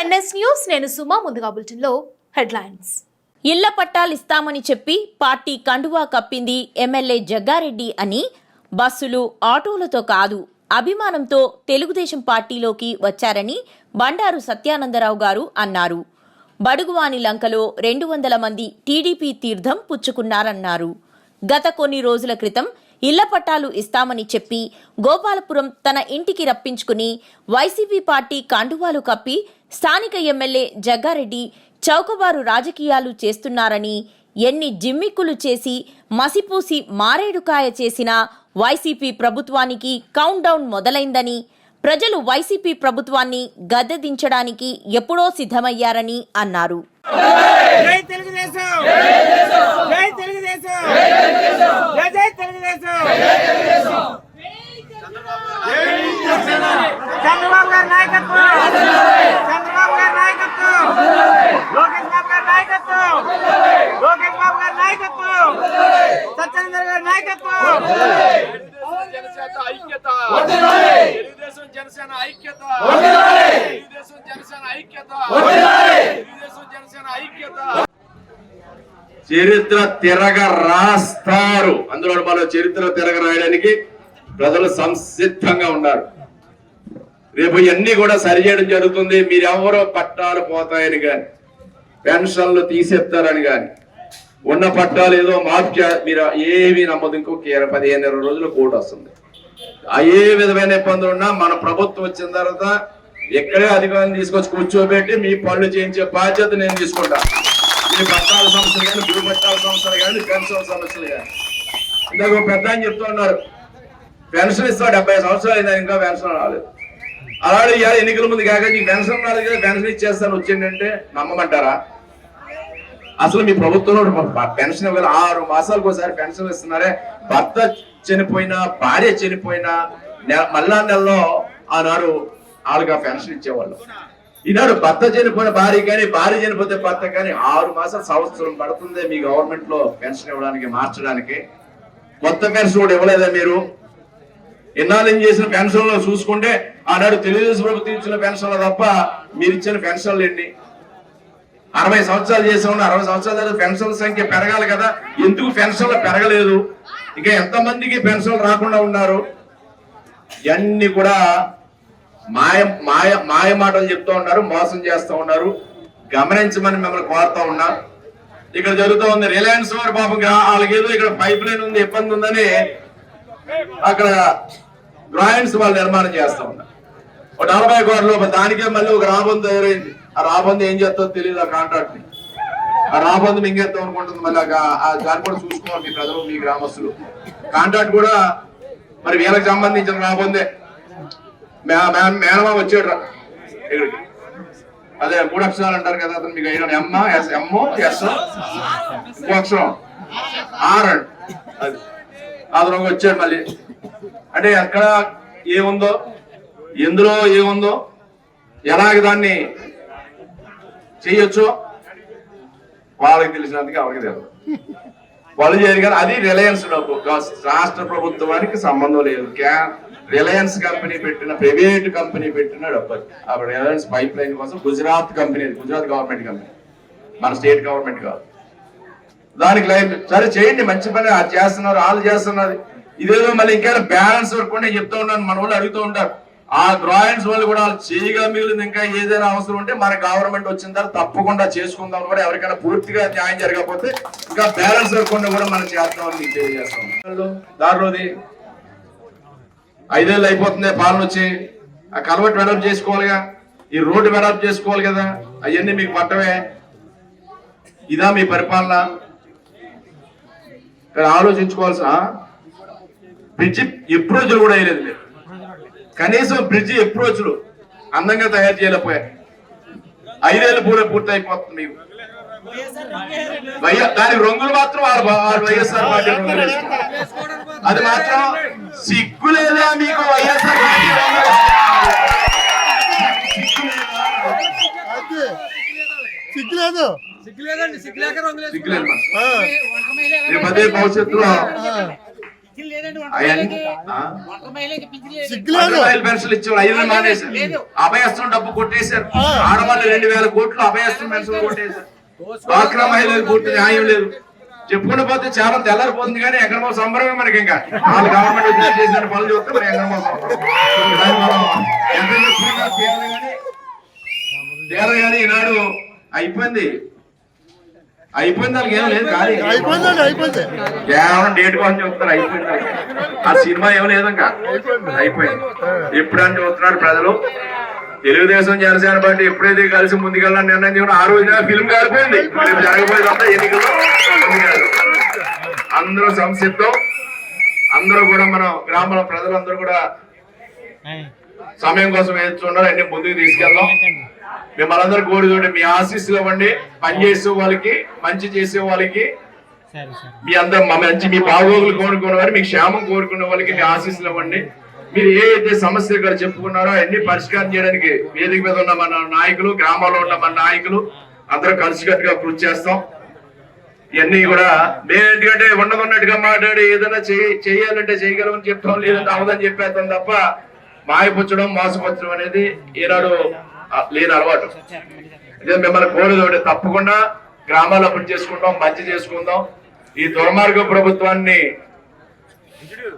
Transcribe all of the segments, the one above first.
NS news నేను సుమా ముందుగా బులెటిన్లో హెడ్లైన్స్. ఇళ్ళ పట్టాలిస్తామని చెప్పి పార్టీ కండువా కప్పింది ఎమ్మెల్యే జగ్గారెడ్డి అని. బస్సులు ఆటోలతో కాదు అభిమానంతో తెలుగుదేశం పార్టీలోకి వచ్చారని బండారు సత్యానందరావు గారు అన్నారు. బడుగువాని లంకలో రెండు వందల మంది టీడీపీ తీర్థం పుచ్చుకున్నారన్నారు. గత కొన్ని రోజుల క్రితం ఇళ్ళ పట్టాలు ఇస్తామని చెప్పి గోపాలపురం తన ఇంటికి రప్పించుకుని వైసీపీ పార్టీ కాండువాలు కప్పి స్థానిక ఎమ్మెల్యే జగ్గారెడ్డి చౌకబారు రాజకీయాలు చేస్తున్నారని ఎన్ని జిమ్మిక్కులు చేసి మసిపూసి మారేడుకాయ చేసినా వైసీపీ ప్రభుత్వానికి కౌంట్ డౌన్ మొదలైందని ప్రజలు వైసీపీ ప్రభుత్వాన్ని గద్దెదించడానికి ఎప్పుడో సిద్ధమయ్యారని అన్నారు. జై తెలుగుదేశం! జై తెలుగుదేశం! చంద్రబాబు గారి నాయకత్వం! చంద్రబాబు గారి నాయకత్వం! లోకేష్ బాబు గారి నాయకత్వం! లోకేష్ బాబు గారి నాయకత్వం! సత్యేంద్ర గారి నాయకత్వం! జనసేన ఐక్యత! తెలుగుదేశం జనసేన ఐక్యత! తెలుగుదేశం జనసేన ఐక్యత! తెలుగుదేశం జనసేన ఐక్యత! చరిత్ర తిరగ రాస్తారు అందులో మన చరిత్ర తిరగ రాయడానికి ప్రజలు సంసిద్ధంగా ఉన్నారు. రేపు ఇవన్నీ కూడా సరిచేయడం జరుగుతుంది. మీరెవరో పట్టాలు పోతాయని కానీ పెన్షన్లు తీసేస్తారని కానీ ఉన్న పట్టాలు ఏదో మాఫ్ మీరు ఏమి నమ్మదు. ఇంకో కేర- పదిహేను ఇరవై రోజులు కోడ్ వస్తుంది. ఆ ఏ విధమైన ఇబ్బందులు ఉన్నా మన ప్రభుత్వం వచ్చిన తర్వాత ఎక్కడే అధికారం తీసుకొచ్చి కూర్చోబెట్టి మీ పనులు చేయించే బాధ్యత నేను తీసుకుంటాను మీ పట్టాల సమస్యలు కానీ భూ పట్టాల సమస్యలు కానీ పెన్షన్ సమస్యలు కానీ. ఇందాక ఒక పెద్ద అని చెప్తూ ఉన్నారు పెన్షన్ ఇస్తా డెబ్బై సంవత్సరాలు అయిందా ఇంకా పెన్షన్ రాలేదు. అలాగే ఇవాళ ఎన్నికల ముందు కాక నీకు పెన్షన్ రాలేదు కదా పెన్షన్ ఇచ్చేస్తాను వచ్చిందంటే నమ్మమంటారా? అసలు మీ ప్రభుత్వంలో పెన్షన్ ఇవ్వాలి ఆరు మాసాలకు ఒకసారి పెన్షన్ ఇస్తున్నారే. భర్త చనిపోయినా భార్య చనిపోయినా మళ్ళా నెలలో ఆనాడు వాళ్ళకి పెన్షన్ ఇచ్చేవాళ్ళు. ఈనాడు భర్త చనిపోయిన భార్య కానీ భార్య చనిపోతే భర్త కానీ ఆరు మాసాలు సంవత్సరం పడుతుంది మీ గవర్నమెంట్లో పెన్షన్ ఇవ్వడానికి మార్చడానికి. కొత్త పెన్షన్ కూడా ఇవ్వలేదా మీరు? ఎన్నాళ్ళు ఏం చేసిన పెన్షన్లు చూసుకుంటే ఆనాడు తెలుగుదేశం ప్రభుత్వం ఇచ్చిన పెన్షన్లు తప్ప మీరు ఇచ్చిన పెన్షన్లు ఎన్ని అరవై సంవత్సరాలు చేసే ఉన్న అరవై సంవత్సరాల తర్వాత పెన్షన్ల సంఖ్య పెరగాలి కదా. ఎందుకు పెన్షన్లు పెరగలేదు? ఇంకా ఎంతమందికి పెన్షన్లు రాకుండా ఉన్నారు? ఇవన్నీ కూడా మాయ మాయ మాయ మాటలు చెప్తూ ఉన్నారు మోసం చేస్తూ ఉన్నారు. గమనించమని మిమ్మల్ని కోరుతా ఉన్నా. ఇక్కడ జరుగుతూ ఉంది రిలయన్స్ వారు పాపం వాళ్ళకేదో వాళ్ళకి ఏదో ఇక్కడ పైప్ లైన్ ఉంది ఇబ్బంది ఉందని అక్కడ గ్రాయిండ్స్ వాళ్ళు నిర్మాణం చేస్తూ ఉన్నారు. ఒక నలభై కోట్ల దానికే మళ్ళీ ఒక రాబందు తయారైంది. ఆ రాబందు ఏం చేస్తుందో తెలియదు ఆ కాంట్రాక్ట్ని ఆ రాబందు మింగేస్తాం అనుకుంటుంది మళ్ళీ ఆ దాన్ని కూడా చూసుకోవాలి మీ ప్రజలు మీ గ్రామస్తులు. కాంట్రాక్ట్ కూడా మరి వీళ్ళకి సంబంధించిన రాబందే మేనమా వచ్చాడు రా. ఇక్కడికి. అదే మూడు అక్షరాలు అంటారు కదా అతను మీకు అయినా ఎమ్మ ఎస్ ఎమ్మో ఎస్ ఇంకో అక్షరం. ఆర్ అండ్ అది అతను వచ్చాడు మళ్ళీ. అంటే ఎక్కడ ఏముందో ఎందులో ఏముందో ఎలాగ దాన్ని చేయొచ్చో వాళ్ళకి తెలిసినందుకు ఎవరికి తెలియదు. వాళ్ళు చేయరు కానీ అది రిలయన్స్ డబ్బు రాష్ట్ర ప్రభుత్వానికి సంబంధం లేదు. క్యా- రిలయన్స్ కంపెనీ పెట్టిన ప్రైవేట్ కంపెనీ పెట్టిన డబ్బు అప్పుడు ఆ రిలయన్స్ పైప్ లైన్ కోసం Gujarat company Gujarat government company మన స్టేట్ గవర్నమెంట్ కాదు. దానికి లైఫ్ సరే చేయండి మంచి పని అది చేస్తున్నారు వాళ్ళు చేస్తున్నారు. ఇదేదో మళ్ళీ ఇంకా బ్యాలెన్స్ వర్క్ నేను చెప్తూ ఉన్నాను మన వాళ్ళు అడుగుతూ ఉంటారు. ఆ గ్రాయింట్స్ వాళ్ళు కూడా వాళ్ళు చేయగా మిగిలింది ఇంకా ఏదైనా అవసరం ఉంటే మన గవర్నమెంట్ వచ్చిన తర్వాత తప్పకుండా చేసుకుందాం కూడా ఎవరికైనా పూర్తిగా న్యాయం జరగకపోతే ఇంకా బ్యాలెన్స్ వర్క్ కూడా కూడా మనం చేస్తామని తెలియజేస్తాం దారిలోది ఐదేళ్ళు అయిపోతుంది పాలన వచ్చి. ఆ కలవట్ వెడప్ చేసుకోవాలిగా. ఈ రోడ్డు వెడప్ చేసుకోవాలి కదా. అవన్నీ మీకు పట్టవే. ఇదా మీ పరిపాలన. ఇక్కడ ఆలోచించుకోవాల్సిన బ్రిడ్జి ఎప్రోచ్లు కూడా వేయలేదు మీరు కనీసం బ్రిడ్జి ఎప్రోచ్లు అందంగా తయారు చేయలేకపోయారు ఐదేళ్ళు పూర్తి పూర్తి అయిపోతుంది మీకు. వైఎ- దానికి రంగులు మాత్రం వారు వైఎస్ఆర్ పార్టీ అది మాత్రం సిగ్గు లేదా మీకు వైఎస్ఆర్ సిగ్గులేదు. అదే భవిష్యత్తులో? సిగ్గులేదు. పెన్షన్లు ఇచ్చేవాళ్ళు ఐదు మానేశారు. అభయస్థం డబ్బు కొట్టేశారు. ఆడవాళ్ళు రెండు వేల కోట్లు అభయస్థం పెన్షన్ కొట్టేశారు. డ్వాక్రా మహిళలు పూర్తి న్యాయం లేదు. చెప్పుకుంటూ పోతే చాలా తెల్లారిపోతుంది కానీ ఎక్కడ సంబరమే మనకి ఇంకా. వాళ్ళు గవర్నమెంట్ ఉద్యోగం చేసిన పనులు చూస్తే ఎక్కడ మనం కానీ ఈనాడు అయిపోయింది. అయిపోయింది వాళ్ళకి ఏం లేదు కానీ కేవలం డేట్ కోసం చెప్తారు అయిపోయింది. ఆ సినిమా ఏం లేదు ఇంకా అయిపోయింది. ఎప్పుడని చూస్తున్నారు ప్రజలు. తెలుగుదేశం జనసేన పార్టీ ఎప్పుడైతే కలిసి ముందుకెళ్ళాలని నిర్ణయం చేయడం ఆ రోజున ఫిల్మ్ కాలిపోయింది జరగబోయేదంతా ఎన్నికలు ముందుకెళ్ళాలి. అందరూ సంసిద్ధం. అందరూ కూడా మనం గ్రామాల ప్రజలందరూ కూడా సమయం కోసం వేస్తున్నారు అన్ని ముందుకు తీసుకెళ్దాం. మిమ్మల్ని అందరూ కోరుతుంటే మీ ఆశీస్సులు ఇవ్వండి. పని చేసే వాళ్ళకి మంచి చేసే వాళ్ళకి. మీ అందరు మా మంచి మీ బాగోగులు కోరుకునే వారు మీ క్షేమం కోరుకునే వాళ్ళకి మీ ఆశీస్సులు ఇవ్వండి. మీరు ఏ అయితే సమస్యలు ఇక్కడ చెప్పుకున్నారో అన్ని పరిష్కారం చేయడానికి వేదిక మీద ఉన్న మన నాయకులు గ్రామాల్లో ఉన్న మన నాయకులు అందరూ కలిసికట్టుగా కృషి చేస్తాం. ఇవన్నీ కూడా మేము ఎందుకంటే ఉండమన్నట్టుగా మాట్లాడి ఏదైనా చేయాలంటే చేయగలమని చెప్తాం లేదంటే అవదని చెప్పేస్తాం తప్ప మాయపుచ్చడం మోసపుచ్చడం అనేది ఈనాడు లేని అలవాటు. ఇదే మిమ్మల్ని కోరేది తప్పకుండా గ్రామాల్లో అభివృద్ధి చేసుకుంటాం మంచి చేసుకుందాం. ఈ దుర్మార్గ ప్రభుత్వాన్ని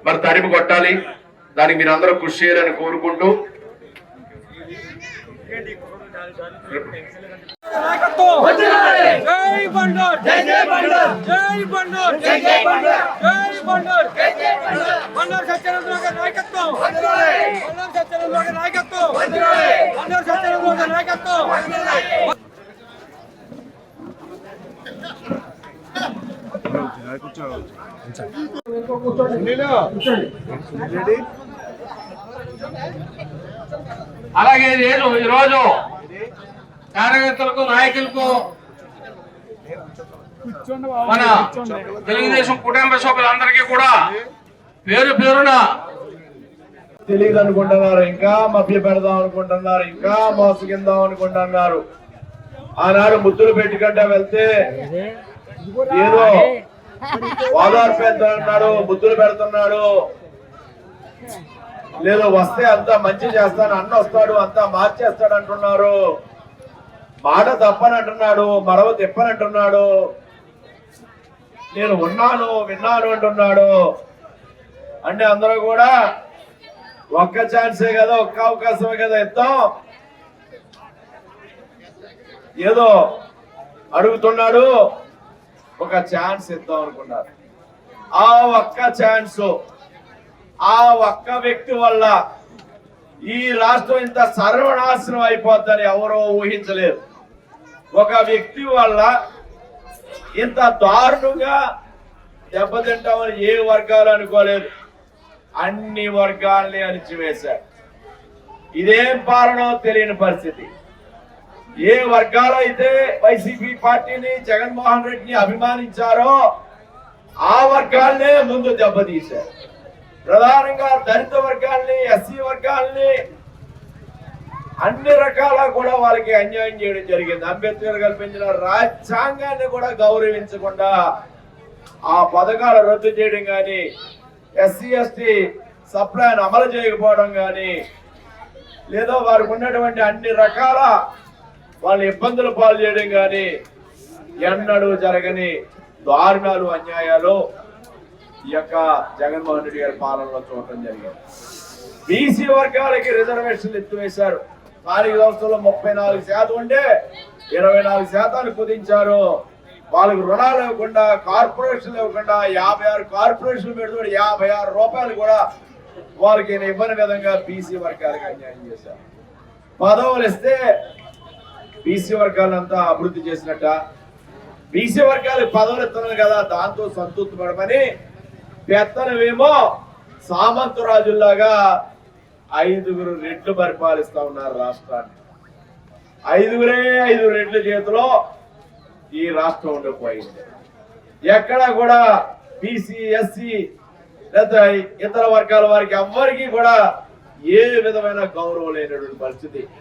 మరి తరిమి కొట్టాలి. దానికి మీరు అందరూ కృషి చేయాలని కోరుకుంటూ నాయకత్వం నాయకత్వం నాయకత్వం అలాగే నేను ఈరోజు కార్యకర్తలకు నాయకులకు మన తెలుగుదేశం కుటుంబ సభ్యులందరికీ కూడా పేరు పేరున తెలియదు అనుకుంటున్నారు ఇంకా మభ్య పెడదాం అనుకుంటున్నారు ఇంకా మోసగిందాం అనుకుంటున్నారు. ఆనాడు ముద్దులు పెట్టుకుంటా వెళ్తే ఏదో ఓదార్పు అన్నాడు ముద్దులు పెడుతున్నాడు. లేదు వస్తే అంతా మంచి చేస్తాను అన్న వస్తాడు అంతా మార్చేస్తాడు అంటున్నారు. మాట తప్పని అంటున్నాడు మరవ తిప్పని అంటున్నాడు నేను ఉన్నాను విన్నాను అంటున్నాడు. అంటే అందరూ కూడా ఒక్క ఛాన్సే కదా ఒక్క అవకాశమే కదా ఇద్దాం? ఏదో అడుగుతున్నాడు ఒక ఛాన్స్ ఇద్దాం అనుకున్నారు. ఆ ఒక్క ఛాన్స్ ఆ ఒక్క వ్యక్తి వల్ల ఈ రాష్ట్రం ఇంత సర్వనాశనం అయిపోద్దని ఎవరో ఊహించలేరు. ఒక వ్యక్తి వల్ల ఇంత దారుణంగా దెబ్బతింటామని ఏ వర్గాలు అనుకోలేదు. అన్ని వర్గాల్ని అణిచివేశారు. ఇదేం పాలనో తెలియని పరిస్థితి. ఏ వర్గాలు అయితే వైసీపీ పార్టీని జగన్మోహన్ రెడ్డిని అభిమానించారో ఆ వర్గాల్నే ముందు దెబ్బతీశారు. ప్రధానంగా దళిత వర్గాల్ని ఎస్సీ వర్గాల్ని అన్ని రకాల కూడా వాళ్ళకి అన్యాయం చేయడం జరిగింది. అంబేద్కర్ కల్పించిన రాజ్యాంగాన్ని కూడా గౌరవించకుండా ఆ పథకాలు రద్దు చేయడం కానీ ఎస్సీ ఎస్టీ సప్లైని అమలు చేయకపోవడం కానీ లేదా వారికి ఉన్నటువంటి అన్ని రకాల వాళ్ళ ఇబ్బందులు పాలు చేయడం కానీ ఎన్నడూ జరగని దారుణాలు అన్యాయాలు ఈ యొక్క జగన్మోహన్ రెడ్డి గారి పాలనలో చూడటం జరిగింది. బీసీ వర్గాలకి రిజర్వేషన్లు ఎత్తివేశారు. స్థానిక సంస్థల్లో ముప్పై నాలుగు శాతం ఉంటే ఇరవై నాలుగు శాతాన్ని కుదించారు. వాళ్ళకి రుణాలు ఇవ్వకుండా కార్పొరేషన్లు ఇవ్వకుండా యాభై ఆరు కార్పొరేషన్లు పెడుతూ యాభై ఆరు రూపాయలు కూడా వాళ్ళకి ఇవ్వని విధంగా బీసీ వర్గాలకు అన్యాయం చేశారు. పదవులు ఇస్తే బీసీ వర్గాలంతా అభివృద్ధి చేసినట్ట? బీసీ వర్గాలకు పదవులు ఇస్తున్నారు కదా దాంతో సంతృప్తి పడమని పెత్తనమేమో సామంత రాజుల్లాగా ఐదుగురు రెడ్లు పరిపాలిస్తా ఉన్నారు రాష్ట్రాన్ని. ఐదుగురే ఐదు రెడ్ల చేతిలో ఈ రాష్ట్రం ఉండిపోయింది. ఎక్కడ కూడా బీసీ ఎస్సీ లేదా ఇతర వర్గాల వారికి ఎవ్వరికీ కూడా ఏ విధమైన గౌరవం లేనటువంటి పరిస్థితి.